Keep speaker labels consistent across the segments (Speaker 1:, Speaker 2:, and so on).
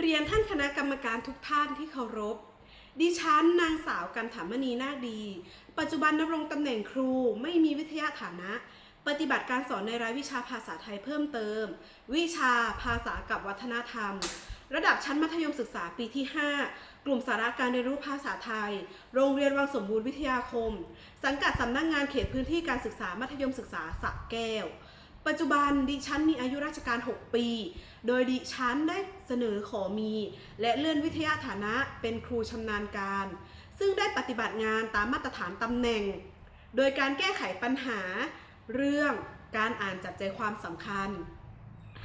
Speaker 1: เรียนท่านคณะกรรมการทุกท่านที่เคารพ ดิฉันนางสาวกันถามณีนาคดี ปัจจุบันดำรงตำแหน่งครูไม่มีวิทยาฐานะ ปฏิบัติการสอนในรายวิชาภาษาไทยเพิ่มเติม วิชาภาษากับวัฒนธรรม ระดับชั้นมัธยมศึกษาปีที่ 5 กลุ่มสาระการเรียนรู้ภาษาไทย โรงเรียนวังสมบูรณ์วิทยาคม สังกัดสำนักงงานเขตพื้นที่การศึกษามัธยมศึกษาสระแก้ว ปัจจุบันดิฉันมีอายุราชการ 6 ปี โดยดิฉันได้เสนอขอมี และเลื่อนวิทยาฐานะเป็นครูชำนาญการ ซึ่งได้ปฏิบัติงานตามมาตรฐานตำแหน่ง โดยการแก้ไขปัญหา เรื่องการอ่านจับใจความสำคัญ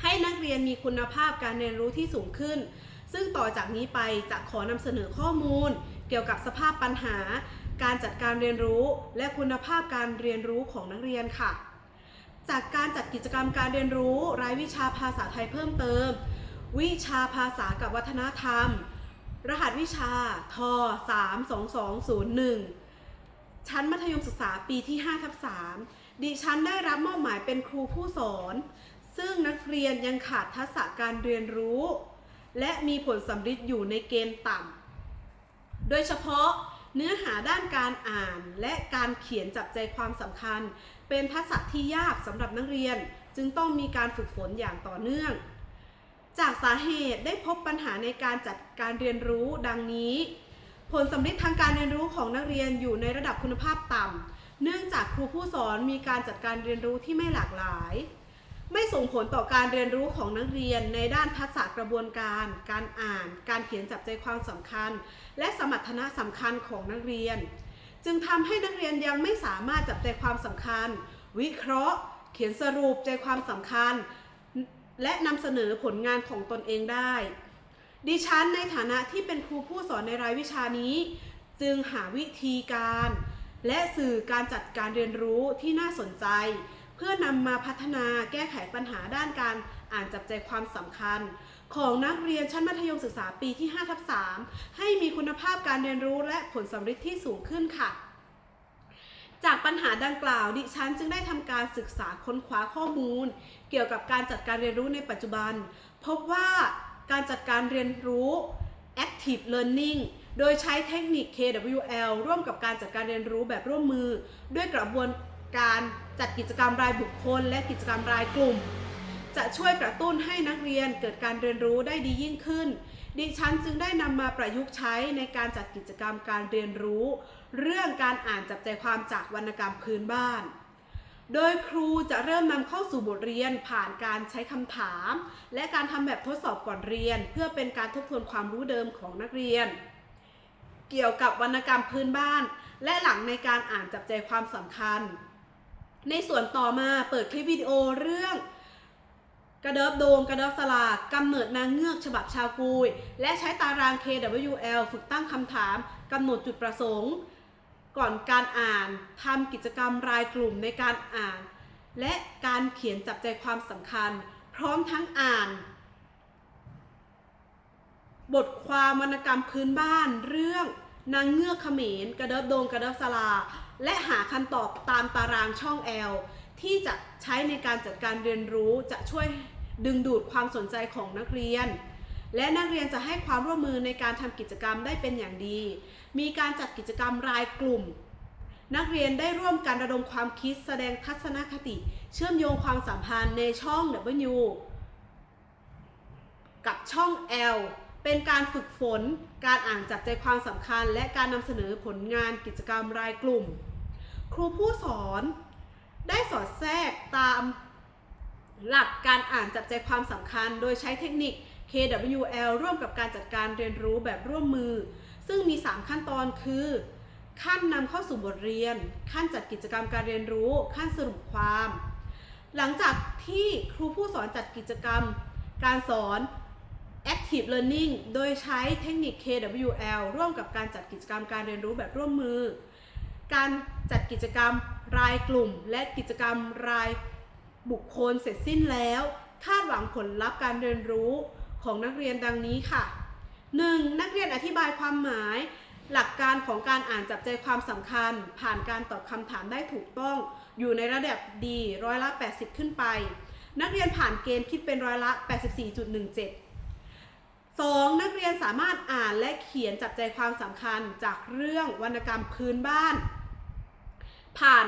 Speaker 1: ให้นักเรียนมีคุณภาพการเรียนรู้ที่สูงขึ้น ซึ่งต่อจากนี้ไปจะขอนำเสนอข้อมูล เกี่ยวกับสภาพปัญหา การจัดการเรียนรู้ และคุณภาพการเรียนรู้ของนักเรียนค่ะ จากการจัดกิจกรรมการเรียนรู้ รายวิชาภาษาไทยเพิ่มเติม วิชาภาษากับวัฒนธรรม รหัสวิชาท32201 ชั้นมัธยมศึกษาปีที่5ทับ3ดิฉันได้รับมอบหมายเป็นครูผู้สอน ซึ่งนักเรียนยังขาดทักษะการเรียนรู้ และมีผลสำฤทธิ์อยู่ในเกณฑ์ต่ำ โดยเฉพาะ เนื้อหาด้านการอ่านและการเขียนจับใจความสำคัญ เป็นทักษะที่ยากสำหรับนักเรียน จึงต้องมีการฝึกฝนอย่างต่อเนื่อง จากสาเหตุได้พบปัญหาในการจัดการเรียนรู้ดังนี้ ผลสำลิดทางการเรียนรู้ของนักเรียนอยู่ในระดับคุณภาพต่ำเนื่องจากครูผู้สอนมีการจัดการเรียนรู้ที่ไม่หลากหลาย ไม่ส่งผลต่อการเรียนรู้ของนักเรียนในด้านทักษะกระบวนการ การอ่าน การเขียนจับใจความสำคัญ และสมรรถนะสำคัญของนักเรียน จึงทำให้นักเรียนยังไม่สามารถจับใจความสำคัญ วิเคราะห์ เขียนสรุปใจความสำคัญ และนำเสนอผลงานของตนเองได้ ดิฉันในฐานะที่เป็นครูผู้สอนในรายวิชานี้ จึงหาวิธีการ และสื่อการจัดการเรียนรู้ที่น่าสนใจ พื่อนำมาพัฒนาแก้ไขปัญหาด้านการอ่านจับใจความสำคัญ ของนักเรียนชั้นมัธยมศึกษาปีที่5ทับ3ให้มีคุณภาพการเรียนรู้และผลสำฤทธิ์ที่สูงขึ้นค่ะจากปัญหาดังกล่าวดิฉันจึงได้ทำการศึกษาค้นคว้าข้อมูล เกี่ยวกับการจัดการเรียนรู้ในปัจจุบัน พบว่าการจัดการเรียนรู้ active learning โดยใช้เทคนิค KWL ร่วมกับการจัดการเรียนรู้แบบร่วมมือ ด้วยกระบวน การจัดกิจกรรมรายบุคคล และกิจกรรมรายกลุ่ม จะช่วยกระตุ้นให้นักเรียนเกิดการเรียนรู้ได้ดียิ่งขึ้น ดิฉันจึงได้นำมาประยุกต์ใช้ในการจัดกิจกรรมการเรียนรู้ เรื่องการอ่านจับใจความจากวรรณกรรมพื้นบ้าน โดยครูจะเริ่มนำเข้าสู่บทเรียนผ่านการใช้คำถาม และการทำแบบทดสอบก่อนเรียน เพื่อเป็นการทบทวนความรู้เดิมของนักเรียน เกี่ยวกับวรรณกรรมพื้นบ้าน และหลังในการอ่านจับใจความสำคัญ ในส่วนต่อมาเปิดคลิปวิดีโอเรื่องกระเดิบโดงกระเดิบสลากกำเนิดนางเงือกฉบับชาวกุย และใช้ตาราง KWL ฝึกตั้งคำถามกำหนดจุดประสงค์ ก่อนการอ่านทำกิจกรรมรายกลุ่มในการอ่าน และการเขียนจับใจความสำคัญ พร้อมทั้งอ่าน บทความวรรณกรรมพื้นบ้านเรื่องนางเงือกเขมรกระเดิบโดงกระเดิบสลาก และหาคำตอบตามตารางช่องแอลที่จะใช้ในการจัดการเรียนรู้จะช่วยดึงดูดความสนใจของนักเรียน และนักเรียนจะให้ความร่วมมือในการทำกิจกรรมได้เป็นอย่างดี มีการจัดกิจกรรมรายกลุ่ม นักเรียนได้ร่วมกันระดมความคิดแสดงทัศนคติ เชื่อมโยงความสัมพันธ์ในช่อง W กับช่อง L เป็นการฝึกฝน การอ่านจับใจความสำคัญ และการนำเสนอผลงานกิจกรรมรายกลุ่ม ครูผู้สอนได้สอดแทรกตามหลักการอ่านจับใจความสำคัญ โดยใช้เทคนิค KWL ร่วมกับการจัดการเรียนรู้แบบร่วมมือ ซึ่งมี 3 ขั้นตอนคือ ขั้นนำเข้าสู่บทเรียน ขั้นจัดกิจกรรมการเรียนรู้ ขั้นสรุปความ หลังจากที่ครูผู้สอนจัดกิจกรรม การสอน Active Learning โดยใช้เทคนิค KWL ร่วมกับการจัดกิจกรรมการเรียนรู้แบบร่วมมือ การจัดกิจกรรมรายกลุ่ม และกิจกรรมรายบุคคลเสร็จสิ้นแล้ว คาดหวังผลลัพธ์การเรียนรู้ของนักเรียนดังนี้ค่ะ 1. นักเรียนอธิบายความหมาย หลักการของการอ่านจับใจความสำคัญ ผ่านการตอบคำถามได้ถูกต้อง อยู่ในระดับดีร้อยละ 80 ขึ้นไป นักเรียนผ่านเกณฑ์คิดเป็นร้อยละ 84.17 2. นักเรียนสามารถอ่านและเขียนจับใจความสำคัญจากเรื่องวรรณกรรมพื้นบ้าน ผ่าน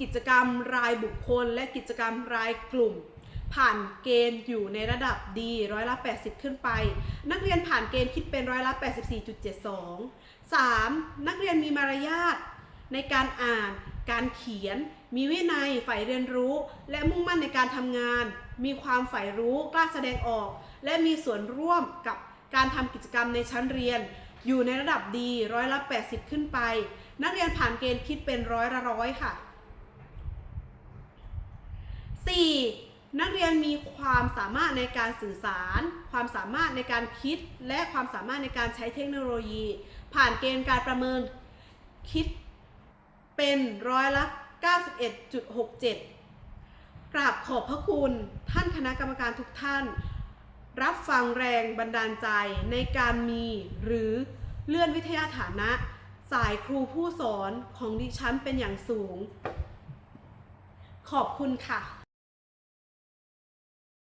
Speaker 1: กิจกรรมรายบุคคล และกิจกรรมรายกลุ่ม ผ่านเกณฑ์อยู่ในระดับดีร้อยละ 80 ขึ้นไป นักเรียนผ่านเกณฑ์คิดเป็นร้อยละ 84.72 3. นักเรียนมีมารยาทในการอ่าน การเขียน มีวินัยใฝ่เรียนรู้ และมุ่งมั่นในการทำงาน มีความใฝ่รู้กล้าแสดงออก และมีส่วนร่วมกับการทำกิจกรรมในชั้นเรียน อยู่ในระดับดีร้อยละ 80 ขึ้นไป นักเรียนผ่านเกณฑ์คิดเป็นร้อยละร้อยค่ะ 4. นักเรียนมีความสามารถในการสื่อสาร ความสามารถในการคิด และความสามารถในการใช้เทคโนโลยี ผ่านเกณฑ์การประเมินคิดเป็นร้อยละ91.67 กราบขอบพระคุณท่านคณะกรรมการทุกท่าน รับฟังแรงบันดาลใจในการมีหรือเลื่อนวิทยาฐานะ สายครูผู้สอนของดิฉันเป็นอย่างสูง ขอบคุณค่ะ